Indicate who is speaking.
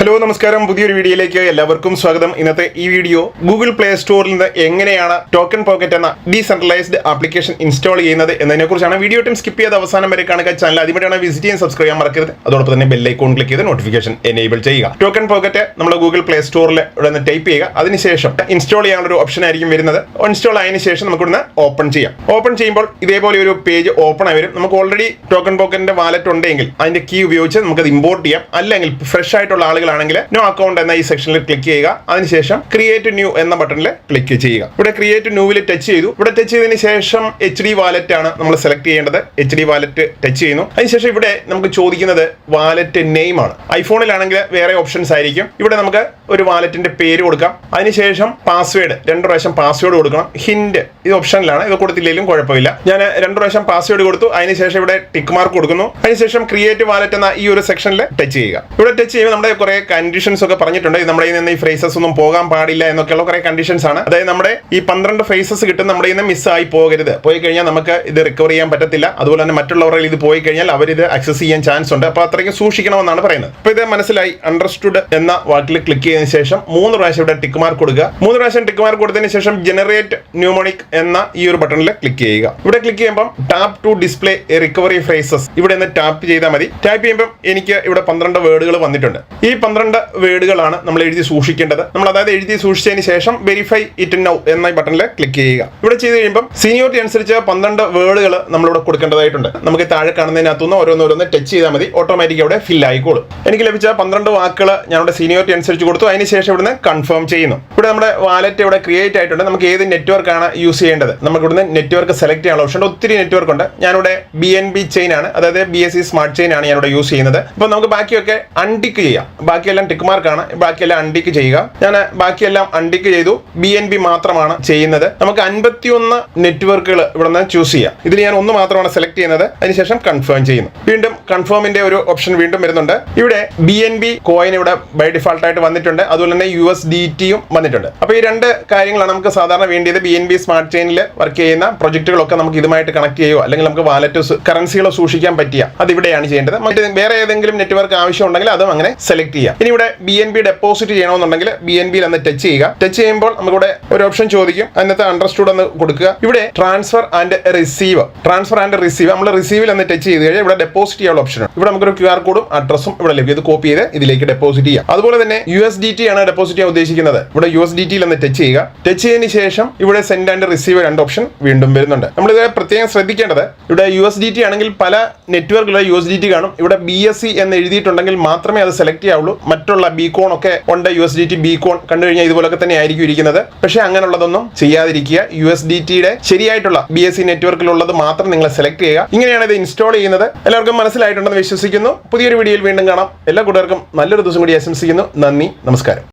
Speaker 1: Hello നമസ്കാരം. പുതിയൊരു വീഡിയോയിലേക്ക് എല്ലാവർക്കും സ്വാഗതം. ഇന്നത്തെ ഈ വീഡിയോ ഗൂഗിൾ പ്ലേ സ്റ്റോറിൽ നിന്ന് എങ്ങനെയാണ് ടോക്കൺ പോക്കറ്റ് എന്ന ഡീസെൻട്രലൈസ്ഡ് ആപ്ലിക്കേഷൻ ഇൻസ്റ്റാൾ ചെയ്യുന്നത് എന്നതിനെ കുറിച്ചാണ് വീഡിയോ ടൈം സ്കിപ്പ് ചെയ്ത് അവസാനം വരെ കാണുക. ചാനൽ ആദ്യമായിട്ടാണ് വിസിറ്റ് ചെയ്യാൻ സബ്സ്ക്രൈബ് ചെയ്യാൻ മറക്കരുത്. അതോടൊപ്പം തന്നെ ബെല്ലൈക്കോൺ ക്ലിക്ക് ചെയ്ത് നോട്ടിഫിക്കേഷൻ എനേബിൾ ചെയ്യുക. ടോക്കൺ പോക്കറ്റ് നമ്മൾ ഗൂഗിൾ പ്ലേ സ്റ്റോറിൽ ഇവിടെ നിന്ന് ടൈപ്പ് ചെയ്യുക. അതിനുശേഷം ഇൻസ്റ്റാൾ ചെയ്യാനുള്ള ഒരു ഓപ്ഷൻ ആയിരിക്കും വരുന്നത്. ഇൻസ്റ്റാൾ ആയതിനു ശേഷം നമുക്ക് ഇവിടുന്ന് ഓപ്പൺ ചെയ്യാം. ഓപ്പൺ ചെയ്യുമ്പോൾ ഇതേപോലെ ഒരു പേജ് ഓപ്പൺ ആയി വരും. നമുക്ക് ഓൾറെഡി ടോക്കൺ പോക്കറ്റിന്റെ വാലറ്റ് ഉണ്ടെങ്കിൽ അതിന്റെ കീ ഉപയോഗിച്ച് നമുക്ക് അത് ഇമ്പോർട്ട് ചെയ്യാം. അല്ലെങ്കിൽ ഫ്രഷ് ആയിട്ടുള്ള ആളുകളാണെങ്കിൽ നോ അക്കൗണ്ട് എന്ന ഈ സെക്ഷനിൽ ക്ലിക്ക് ചെയ്യുക. അതിനുശേഷം ക്രിയേറ്റ് ന്യൂ എന്ന ബട്ടണിൽ ക്ലിക്ക് ചെയ്യുക. ഇവിടെ ക്രിയേറ്റ് ന്യൂവിൽ ടച്ച് ചെയ്തു. ഇവിടെ ടച്ച് ചെയ്തതിന് ശേഷം എച്ച് ഡി വാലറ്റ് ആണ് നമ്മൾ സെലക്ട് ചെയ്യേണ്ടത്. എച്ച് ഡി വാലറ്റ് ടച്ച് ചെയ്യുന്നു. അതിനുശേഷം ഇവിടെ നമുക്ക് ചോദിക്കുന്നത് വാലറ്റ് നെയിം ആണ്. ഐഫോണിലാണെങ്കിൽ വേറെ ഓപ്ഷൻസ് ആയിരിക്കും. ഇവിടെ നമുക്ക് ഒരു വാലറ്റിന്റെ പേര് കൊടുക്കാം. അതിനുശേഷം പാസ്വേഡ് രണ്ട് പ്രാവശ്യം പാസ്വേഡ് കൊടുക്കണം. ഹിന്റ് ഇത് ഓപ്ഷനിലാണ് ഇത് കൊടുത്തില്ലെങ്കിലും കുഴപ്പമില്ല. ഞാൻ രണ്ട് പ്രാവശ്യം പാസ്വേഡ് കൊടുത്തു. അതിനുശേഷം ഇവിടെ ടിക്ക് മാർക്ക് കൊടുക്കുന്നു. അതിനുശേഷം ക്രിയേറ്റ് വാലറ്റ് എന്ന ഈ ഒരു സെക്ഷനിൽ ടച്ച് ചെയ്യുക. ഇവിടെ ടച്ച് ചെയ്യുമ്പോൾ നമ്മുടെ കുറെ കണ്ടീഷൻസ് ഒക്കെ പറഞ്ഞിട്ടുണ്ട്. നമ്മുടെ നിന്ന് ഈ ഫ്രേസസ് ഒന്നും പോകാൻ പാടില്ല എന്നൊക്കെയുള്ള കുറെ കണ്ടീഷൻസ് ആണ്. അതായത് നമ്മുടെ ഈ പന്ത്രണ്ട് ഫ്രേസസ് കിട്ടും നമ്മുടെ മിസ് ആയി പോകരുത്. പോയി കഴിഞ്ഞാൽ നമുക്ക് ഇത് റിക്കവർ ചെയ്യാൻ പറ്റത്തില്ല. അതുപോലെ തന്നെ മറ്റുള്ളവരുടെ ഇത് പോയി കഴിഞ്ഞാൽ അവർ ഇത് ആക്സസ് ചെയ്യാൻ ചാൻസ് ഉണ്ട്. അപ്പോൾ അത്രയ്ക്ക് സൂക്ഷിക്കണമെന്നാണ് പറയുന്നത്. അപ്പോൾ ഇത് മനസ്സിലായി. അണ്ടർസ്റ്റുഡ് എന്ന വാക്കിൽ ക്ലിക്ക് ചെയ്തതിനു ശേഷം മൂന്ന് പ്രാവശ്യം ഇവിടെ ടിക്ക് മാർക്ക് കൊടുക്കുക. മൂന്ന് പ്രാവശ്യം ടിക്ക് മാർക്ക് കൊടുത്തതിന് ശേഷം ജനറേറ്റ് ന്യൂമോണിക് എന്ന ഈ ഒരു ബട്ടണിൽ ക്ലിക്ക് ചെയ്യുക. ഇവിടെ ക്ലിക്ക് ചെയ്യുമ്പോൾ tap to display recovery phrases ഇവിടെ നിന്ന് ടാപ്പ് ചെയ്താൽ മതി. ടാപ്പ് ചെയ്യുമ്പോൾ എനിക്ക് ഇവിടെ പന്ത്രണ്ട് വേർഡുകൾ വന്നിട്ടുണ്ട്. ഈ പന്ത്രണ്ട് വേർഡുകളാണ് നമ്മൾ എഴുതി സൂക്ഷിക്കേണ്ടത്. നമ്മൾ അതായത് എഴുതി സൂക്ഷിച്ചതിന് ശേഷം വെരിഫൈ ഇറ്റ് നൗ എന്ന ബട്ടണിൽ ക്ലിക്ക് ചെയ്യുക. ഇവിടെ ചെയ്ത് കഴിയുമ്പോൾ സീനിയോറിറ്റി അനുസരിച്ച് പന്ത്രണ്ട് വേർഡുകൾ നമ്മളിവിടെ കൊടുക്കേണ്ടതായിട്ടുണ്ട്. നമുക്ക് താഴെ കാണുന്നതിനകത്തുനിന്ന് ഓരോന്നോരോന്ന് ടച്ച് ചെയ്താൽ മതി. ഓട്ടോമാറ്റിക് അവിടെ ഫിൽ ആയിക്കോളും. എനിക്ക് ലഭിച്ച പന്ത്രണ്ട് വാക്കുകൾ ഞങ്ങളുടെ സീനിയോറിറ്റി അനുസരിച്ച് കൊടുത്തു. അതിനുശേഷം ഇവിടുന്ന് കൺഫേം ചെയ്യുന്നു. ഇവിടെ നമ്മുടെ വാലറ്റ് ഇവിടെ ക്രിയേറ്റ് ആയിട്ടുണ്ട്. നമുക്ക് ഏത് നെറ്റ്വർക്കാണ് യൂസ് ചെയ്യേണ്ടത്. നമുക്ക് ഇവിടുന്ന് നെറ്റ്വർക്ക് സെലക്ട് ചെയ്യാനുള്ള ഓപ്ഷൻ ഉണ്ട്. ഒത്തിരി നെറ്റ്വർക്ക് ഉണ്ട്. ഞാനിവിടെ ബി എൻ ബി ചെയിൻ ആണ്. അതായത് B S C smart chain ആണ് ഞാനിവിടെ യൂസ് ചെയ്യുന്നത്. അപ്പോൾ നമുക്ക് ബാക്കിയൊക്കെ അൺടിക്ക് ചെയ്യാം. ബാക്കിയെല്ലാം ടിക്ക് മാർക്കാണ് ബാക്കിയെല്ലാം അൺടിക്ക് ചെയ്യുക. ഞാൻ ബാക്കിയെല്ലാം അൺടിക്ക് ചെയ്തു. ബി എൻ ബി മാത്രമാണ് ചെയ്യുന്നത്. നമുക്ക് അൻപത്തിയൊന്ന് നെറ്റ്വർക്കുകൾ ഇവിടെ നിന്ന് ചൂസ് ചെയ്യാം. ഇതിൽ ഞാൻ ഒന്ന് മാത്രമാണ് സെലക്ട് ചെയ്യുന്നത്. അതിനുശേഷം കൺഫേം ചെയ്യുന്നു. വീണ്ടും കൺഫേമിന്റെ ഒരു ഓപ്ഷൻ വീണ്ടും വരുന്നുണ്ട്. ഇവിടെ ബി എൻ ബി കോയിൻ ഇവിടെ ബൈ ഡിഫാൾട്ട് ആയിട്ട് വന്നിട്ടുണ്ട്. അതുപോലെ തന്നെ യു എസ് ഡി ടിയും വന്നിട്ടുണ്ട്. അപ്പോൾ ഈ രണ്ട് കാര്യങ്ങളാണ് നമുക്ക് സാധാരണ വേണ്ടിയത് ബി എൻ ബി സ്മാർട്ട് ചെയിനിൽ വർക്ക് ചെയ്യുന്ന പ്രൊജക്റ്റുകളൊക്കെ നമുക്ക് ഇതുമായിട്ട് കണക്ട് ചെയ്യുക അല്ലെങ്കിൽ നമുക്ക് വാലറ്റ് കറൻസികളോ സൂക്ഷിക്കാൻ പറ്റിയ? അത് ഇവിടെയാണ് ചെയ്യേണ്ടത്. മറ്റേ വേറെ ഏതെങ്കിലും നെറ്റ്വർക്ക് ആവശ്യം ഉണ്ടെങ്കിൽ അതും അങ്ങനെ സെലക്ട് ചെയ്യാം ഇനി ഇവിടെ ബി എൻ ബി ഡെപ്പോസിറ്റ് ചെയ്യണമെന്നുണ്ടെങ്കിൽ ബി എൻ ബിയിൽ ഒന്ന് ടച്ച് ചെയ്യുക. ടച്ച് ചെയ്യുമ്പോൾ നമുക്കിവിടെ ഒരു ഓപ്ഷൻ ചോദിക്കും. അതിനകത്ത് അണ്ടർസ്റ്റുഡ് എന്ന് കൊടുക്കുക. ഇവിടെ transfer and receive transfer and receive നമ്മൾ റിസീവിൽ ഒന്ന് ടച്ച് ചെയ്ത് കഴിഞ്ഞാൽ ഇവിടെ ഡെപ്പോസിറ്റ് ചെയ്യാനുള്ള ഓപ്ഷൻ ഇവിടെ നമുക്കൊരു ക്യു ആർ കോഡും അഡ്രസ്സും ഇവിടെ ലഭിക്കും ഇത് കോപ്പി ചെയ്ത് ഇതിലേക്ക് ഡെപ്പോസിറ്റ് ചെയ്യാം അതുപോലെ തന്നെ യു എസ് ഡി ടി ആണ് ഡെപ്പോസിറ്റ് ചെയ്യാൻ ഉദ്ദേശിക്കുന്നത്. ഇവിടെ യു എസ് ഡി ടിയിൽ ഒന്ന് ടച്ച് ചെയ്യുക. ടച്ച് ചെയ്തതിന് ശേഷം ഇവിടെ സെൻഡ് ആൻഡ് റിസീവ് രണ്ട് ഓപ്ഷൻ വീണ്ടും വരുന്നുണ്ട്. നമ്മൾ ഇത് പ്രത്യേകം ശ്രദ്ധിക്കേണ്ടത് ഇവിടെ യു എസ് ഡി ടി ആണെങ്കിൽ പല നെറ്റ്വർക്കിലുള്ള യു എസ് ഡി ടി കാണും. ഇവിടെ ബി എസ് സി എന്ന് എഴുതിയിട്ടുണ്ടെങ്കിൽ മാത്രമേ അത് സെലക്ട് ചെയ്യാവുള്ളൂ. മറ്റുള്ള ബി കോൺ ഒക്കെ ഉണ്ട്. U S D T B coin കണ്ടു കഴിഞ്ഞാൽ ഇതുപോലൊക്കെ തന്നെ ആയിരിക്കും ഇരിക്കുന്നത്. പക്ഷേ അങ്ങനെയുള്ളതൊന്നും ചെയ്യാതിരിക്കുക. യു എസ് ഡി ടിയുടെ ശരിയായിട്ടുള്ള ബി എസ് സി നെറ്റ്വർക്കിലുള്ളത് മാത്രം നിങ്ങൾ സെലക്ട് ചെയ്യുക. ഇങ്ങനെയാണ് ഇത് ഇൻസ്റ്റാൾ ചെയ്യുന്നത്. എല്ലാവർക്കും മനസ്സിലായിട്ടുണ്ടെന്ന് വിശ്വസിക്കുന്നു. പുതിയൊരു വീഡിയോയിൽ വീണ്ടും കാണാം. എല്ലാ കൂട്ടുകാർക്കും നല്ലൊരു ദിവസം കൂടി ആശംസിക്കുന്നു. നന്ദി. നമസ്കാരം.